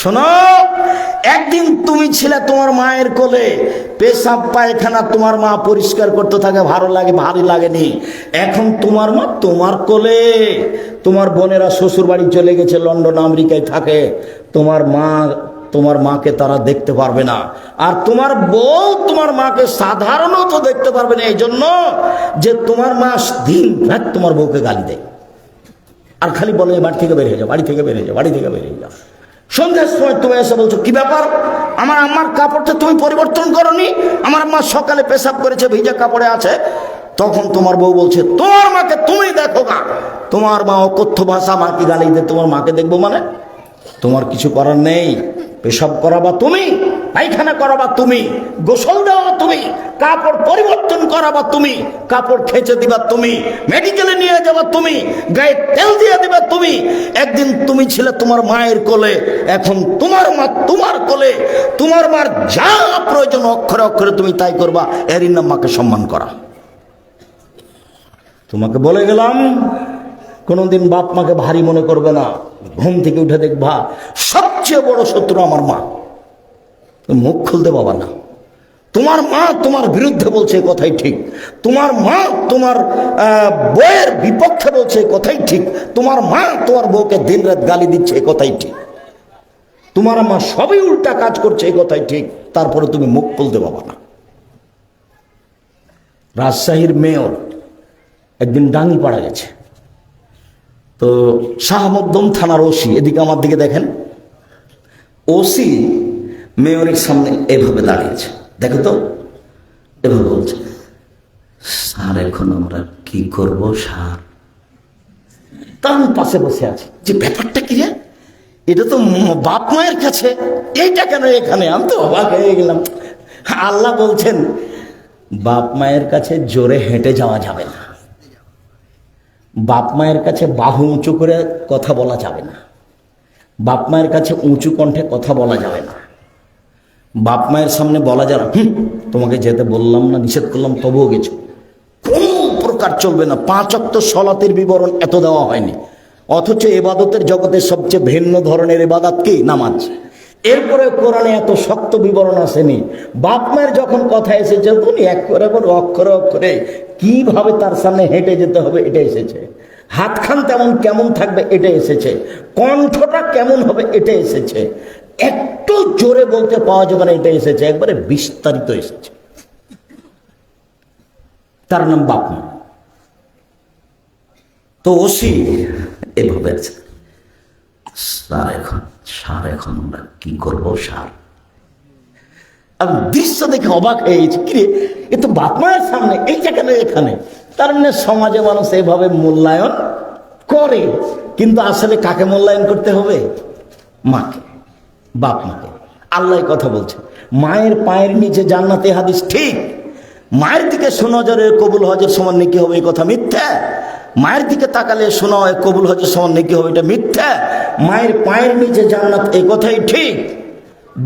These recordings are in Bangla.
শোনো, একদিন তুমি ছিলে তোমার মায়ের কোলে, পেশাব পায়খানা তোমার মা পরিষ্কার করতে থাকে, ভালো লাগে ভালো লাগেনি। এখন তোমার মা তোমার কোলে। তোমার বোনেরা শ্বশুর বাড়ি চলে গেছে, লন্ডন, আমেরিকায় থাকে। তোমার মা, তোমার মাকে তারা দেখতে পারবে না। আর তোমার বউ তোমার মাকে সাধারণত দেখতে পারবে না এই জন্য যে তোমার মা দিন রাত তোমার বউকে গালি দেয়। আর খালি বলে বাড়ি থেকে বেরিয়ে যাও, বাড়ি থেকে বেরিয়ে যাও, বাড়ি থেকে বেরিয়ে যাও। সন্ধ্যার সময় তুমি এসে বলছো, কি ব্যাপার? আমার আম্মার কাপড়টা তুমি পরিবর্তন করনি? আমার মা সকালে পেশাব করেছে, ভিজা কাপড়ে আছে। তখন তোমার বউ বলছে তোমার মাকে তুমি দেখো না তোমার মা অকথ্য ভাষা মাকে গালি দিয়ে? তোমার মাকে দেখব মানে? তোমার কিছু করার নেই। পেশাব করা বা তুমি। পায়খানা করাবা তুমি, গোসল দেওয়া তুমি, কাপড় পরিবর্তন করাবা তুমি, কাপড় খেঁচে দিবা তুমি, মেডিকেলে নিয়ে যাবা তুমি, গায়ে তেল দিয়ে দিবা তুমি। একদিন তুমি ছিলে তোমার মায়ের কোলে, এখন তোমার মা তোমার কোলে। তোমার মার যা প্রয়োজন অক্ষরে অক্ষরে তুমি তাই করবা, এরই নাম মাকে সম্মান করা। তোমাকে বলে গেলাম, কোনোদিন বাপ মাকে ভারী মনে করবে না, ঘুম থেকে উঠে দেখবা সবচেয়ে বড় শত্রু আমার মা। মুখ খুলতে পাবা না। তোমার মা তোমার বিরুদ্ধে বলছে কথাই ঠিক। তোমার মা তোমার আহ, বউয়ের বিপক্ষে বলছে কথাই ঠিক। তোমার মা তোমার বউকে দিন রাত গালি দিচ্ছে এ কথাই ঠিক। তোমার মা সবই উল্টা কাজ করছে এই কথাই ঠিক। তারপরে তুমি মুখ খুলতে পাবা না। রাজশাহীর মেয়র একদিন ডাঙ্গি পাড়া গেছে। তো শাহমদ্দম থানার ওসি এদিকে আমার দিকে দেখেন। ওসি মেয়রের সামনে এভাবে দাঁড়িয়েছে। দেখো তো, এভাবে বলছে, স্যার, এখন আমরা কি করব, স্যার? তার পাশে বসে আছি। যে ব্যাপারটা কি রে? এটা তো বাপ মায়ের কাছে। এইটা কেন এখানে? আমি তো অবাক হয়ে গেলাম। আল্লাহ বলছেন, বাপ মায়ের কাছে জোরে হেঁটে যাওয়া যাবে না। বাপ মায়ের কাছে বাহু উঁচু করে কথা বলা যাবে না। বাপ মায়ের কাছে উঁচু কণ্ঠে কথা বলা যাবে না। বাপ মায়ের সামনে বলা যাবে না তোমাকে যেতে বললাম না, নিষেধ করলাম, তবুও গেছো। কোনো প্রকার চলবে না, পাঁচ অক্ত সলাতের বিবরণ এত দেওয়া হয়নি। অথচ এবাদতের জগতের সবচেয়ে ভিন্ন ধরনের এবাদাত কি? নামাজ। এরপরে কোরআনে এত শক্ত বিবরণ আসেনি। বাপ মায়ের যখন কথা এসেছে তুমি এক করে করে অক্ষরে অক্ষরে কীভাবে তার সামনে হেঁটে যেতে হবে, এটা এসেছে। হাতখান তেমন কেমন থাকবে, এটা এসেছে। কণ্ঠটা কেমন হবে, এটা এসেছে। একটু জোরে বলতে পাওয়া যাবে না, এটা এসেছে, একবারে বিস্তারিত এসেছে। তার নাম বাপ তো ওসি এভাবে আছে। এখন সার এখন আমরা কি করব সার দৃশ্য দেখে অবাক হয়ে এ তো বাপ মায়ের সামনে, এইটা কেন এখানে? তার মানে সমাজে মানুষ এভাবে মূল্যায়ন করে, কিন্তু আসলে কাকে মূল্যায়ন করতে হবে? মাকে। বাপ মাকে। আল্লাহ কথা বলছে। মায়ের পায়ের নিচে জান্নাতে হাদিস ঠিক। মায়ের দিকে সুনজরে কবুল হজের সমান নাকি হবে, এই কথা মিথ্যা। মায়ের দিকে তাকালে শোনা হয় কবুল হজের সমান নাকি হবে, এটা মিথ্যা। মায়ের পায়ের নিচে জান্নাত, এই কথাই ঠিক।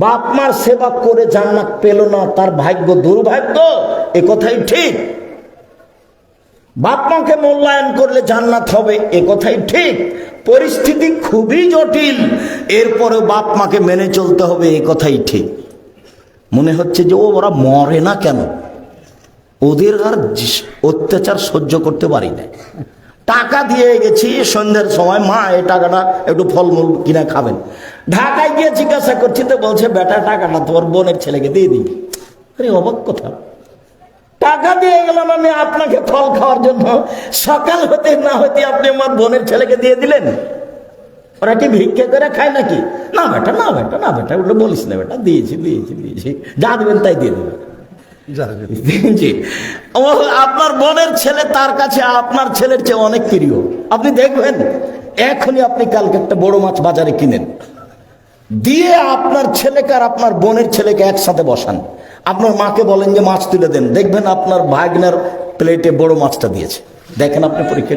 বাপ মার সেবা করে জান্নাত পেল না, তার ভাগ্য দুর্ভাগ্য এ কথাই ঠিক। বাপ মাকে মূল্যায়ন করলে জান্নাত হবে এ কথাই ঠিক। পরিস্থিতি খুবই জটিল। এরপরে বাপ মাকে মেনে চলতে হবে এ কথাই ঠিক। মনে হচ্ছে যে ওরা মরে না কেন? ওদের আর অত্যাচার সহ্য করতে পারি না টাকা দিয়ে গেছি, সন্ধ্যের সময় মা, এই টাকাটা একটু ফলমূল কিনে খাবেন। ঢাকায় গিয়ে জিজ্ঞাসা করছি, তো বলছে, বেটা, টাকাটা তোমার বোনের ছেলেকে দিয়ে দিবি। আরে, অবাক কথা। টাকা দিয়ে গেলাম আমি আপনাকে ফল খাওয়ার জন্য। সকাল হতে না হতে আপনি আমার বোনের ছেলেকে দিয়ে দিলেন। ওরা কি ভিক্ষে করে খায় নাকি? না বেটা না বেটা না বেটা ওটা বলিস না বেটা দিয়েছি দিয়েছি দিয়েছি। যা দেবেন তাই দিয়ে দেবেন। জি। ও আপনার বোনের ছেলে তার কাছে আপনার ছেলের চেয়ে অনেক প্রিয়। আপনি দেখবেন এখনই আপনি কালকে একটা বড় মাছ বাজারে কিনেন। দিয়ে আপনার ছেলেকে আর আপনার বোনের ছেলেকে একসাথে বসান। আপনার মাকে বলেন যে মাছ তুলে দেন। দেখবেন আপনার ভাগনার প্লেটে বড় মাছটা দিয়েছে। দেখেন আপনি পরীক্ষা।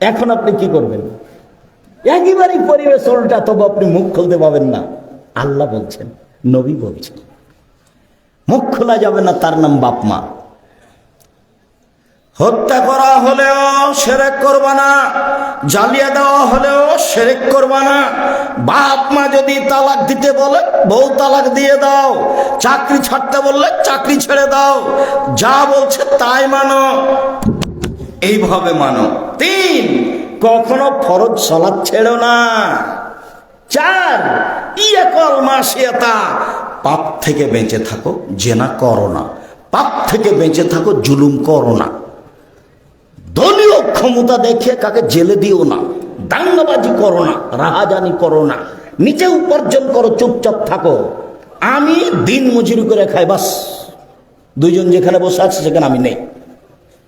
এখন আপনি কি করবেন? একেবারে পরিবেশ উল্টা, তবু আপনি মুখ খুলতে পাবেন না। আল্লাহ বলছেন, নবী বলছেন, মুখ খোলা যাবে না তার নাম বাপ মা হত্যা করা হলেও সেরেক করবা না, জ্বালিয়ে দেওয়া হলেও সেরেক করবা না। বাপ মা যদি তালাক দিতে বলে, বউ তালাক দিয়ে দাও, চাকরি ছাড়তে বললে চাকরি ছেড়ে দাও, যা বলছে তাই মানো। এইভাবে মানো। তিন, কখনো ফরজ সলাদ ছেড়ো না। চার ইয়াকল মাসিয়াতা, পাপ থেকে বেঁচে থাকো, জেনা করো না। পাপ থেকে বেঁচে থাকো, জুলুম করো না। দলীয় ক্ষমতা দেখে কাকে জেলে দিও না। দাঙ্গাবাজি করো না, রাহাজানি করো না। নিচে উপার্জন করো, চুপচাপ থাকো। আমি দিন মজুরি করে খাই, বাস। দুইজন যেখানে বসে আছে, সেখানে আমি নেই।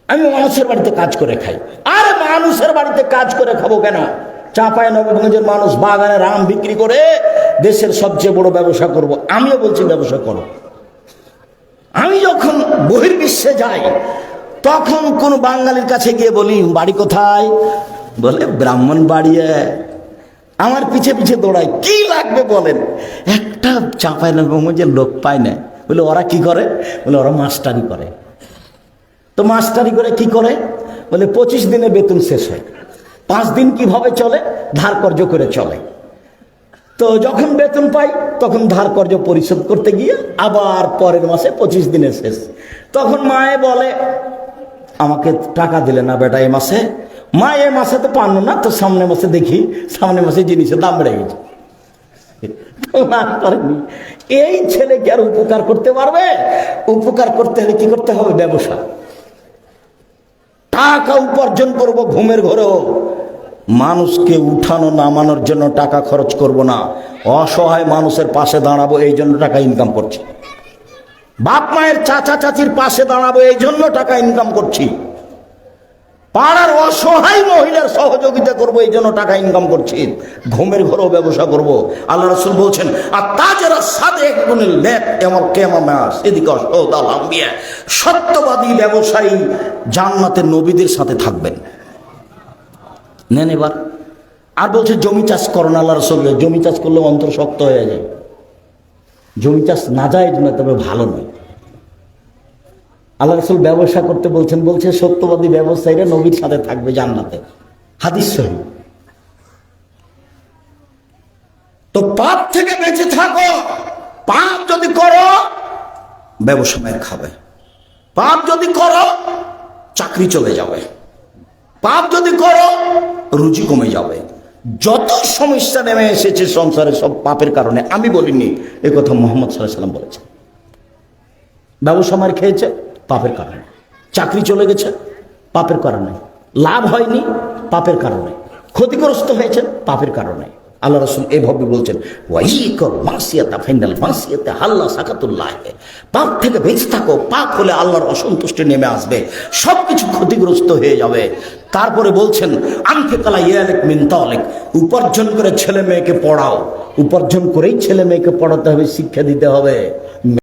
আমি মানুষের বাড়িতে কাজ করে খাই। আর মানুষের বাড়িতে কাজ করে খাব কেন? চাঁপায় নবগঞ্জের মানুষ বাগানে রাম বিক্রি করে দেশের সবচেয়ে বড় ব্যবসা করব। আমিও বলছি ব্যবসা করো। আমি যখন বহির্বিশ্বে যাই তখন কোন বাঙালির কাছে গিয়ে বলি, বাড়ি কোথায়? বলে, ব্রাহ্মণ বাড়িয়ে আমার পিছে পিছে দৌড়ায়, কি লাগবে বলেন? একটা চাঁপায় যে লোক পায় না। বলে, ওরা কি করে? বলে, ওরা মাস্টারি করে। তো মাস্টারি করে কি করে? বলে, পঁচিশ দিনে বেতন শেষ হয়। পাঁচ দিন কীভাবে চলে? ধার কর্য করে চলে। তো যখন বেতন পাই, তখন ধার কর্য পরিশোধ করতে গিয়ে আবার পরের মাসে পঁচিশ দিনে শেষ। তখন মায়ে বলে আমাকে টাকা দিলে না বেটা এ মাসে? মা এ মাসে তো পানো না, তো সামনে মাসে দেখি, সামনে মাসে জিনিসের দাম বেড়ে গেছে। এই ছেলেকে আর উপকার করতে পারবে? উপকার করতে হলে কি করতে হবে? ব্যবসা। টাকা উপার্জন করব ঘুমের ঘরেও মানুষকে উঠানো, নামানোর জন্য টাকা খরচ করব না। অসহায় মানুষের পাশে দাঁড়াবো, এই জন্য টাকা ইনকাম করছি। বাপ মায়ের চাচা চাচির পাশে দাঁড়াবো, এই জন্য টাকা ইনকাম করছি। পাড়ার অসহায় মহিলার সহযোগিতা করব, এই জন্য টাকা ইনকাম করছি। ঘুমের ঘরেও ব্যবসা করব। আল্লাহ রসুল বলছেন আর তাজেরা সাদে গুণের লেখ এমন কেমাস এদিকে অসদাল আম্বিয়া। সত্যবাদী ব্যবসায়ী জান্নাতের নবীদের সাথে থাকবেন। নেন এবার। আর বলছে, জমি চাষ করো না আল্লাহ রসুল জমি চাষ করলে অন্তর শক্ত হয়ে যায়। জমি চাষ না যায় না তবে ভালো নয়। আল্লাহ রসুল ব্যবসা করতে বলছেন, বলছে, সত্যবাদী ব্যবসায়ীরা নবীর সাথে থাকবে জান্নাতে। হাদিস তো পাপ থেকে বেঁচে থাকো, পাপ যদি করো, ব্যবসা মেয়ের খাবে। পাপ যদি করো, চাকরি চলে যাবে। পাপ যদি করো রুচি কমে যাবে। যত সমস্যা নেমে এসেছে সংসারে, সব পাপের কারণে, আমি বলিনি, এ কথা মোহাম্মদ সাল্লাহ সাল্লাম বলেছেন। ব্যবসা মার খেয়েছে, পাপের কারণে। চাকরি চলে গেছে, পাপের কারণে। লাভ হয়নি, পাপের কারণে। ক্ষতিগ্রস্ত হয়েছে পাপের কারণে। আল্লাহ রসুল এভাবে বলছেন হাল্লা পাপ থেকে বেঁচে থাকো, পাপ হলে আল্লাহর অসন্তুষ্টি নেমে আসবে সব কিছু ক্ষতিগ্রস্ত হয়ে যাবে। তারপরে বলছেন আমকে কালা ইয়ালেক মিনতালেক উপার্জন করে ছেলে মেয়েকে পড়াও। উপার্জন করেই ছেলে মেয়েকে পড়াতে হবে, শিক্ষা দিতে হবে।